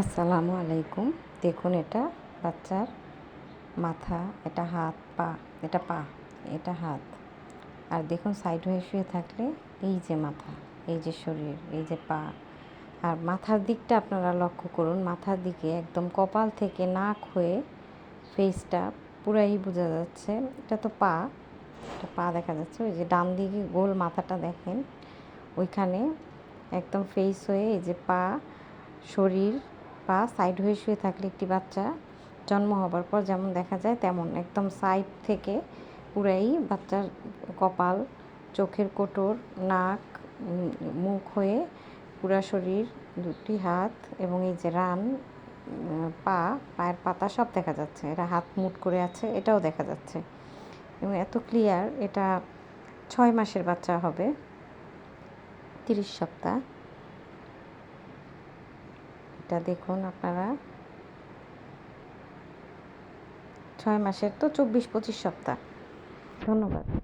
আসসালামু আলাইকুম। দেখুন এটা বাচ্চার মাথা, এটা হাত, পা, এটা পা, এটা হাত। আর দেখুন সাইড হয়ে শুয়ে থাকলে এই যে মাথা, এই যে শরীর, এই যে পা। আর মাথার দিকটা আপনারা লক্ষ্য করুন, মাথার দিকে একদম কপাল থেকে নাক হয়ে ফেসটা পুরাই বোঝা যাচ্ছে। এটা তো পা, এটা পা দেখা যাচ্ছে। ওই যে ডান দিকে গোল মাথাটা দেখেন, ওইখানে একদম ফেস হয়ে এই যে পা, শরীর পা সাইড হয়ে শুয়ে থাকলে একটি বাচ্চা জন্ম হবার পর যেমন দেখা যায় তেমন। একদম সাইড থেকে পুরাই বাচ্চার কপাল, চোখের কোটর, নাক মুখ হয়ে পুরা শরীর, দুটি হাত এবং এই যে রান পা, পায়ের পাতা সব দেখা যাচ্ছে। এরা হাত মুট করে আছে, এটাও দেখা যাচ্ছে। এবং এত ক্লিয়ার এটা ছয় মাসের বাচ্চা হবে, তিরিশ সপ্তাহ। এটা দেখুন আপনারা। ছয় মাসের তো চব্বিশ পঁচিশ সপ্তাহ। ধন্যবাদ।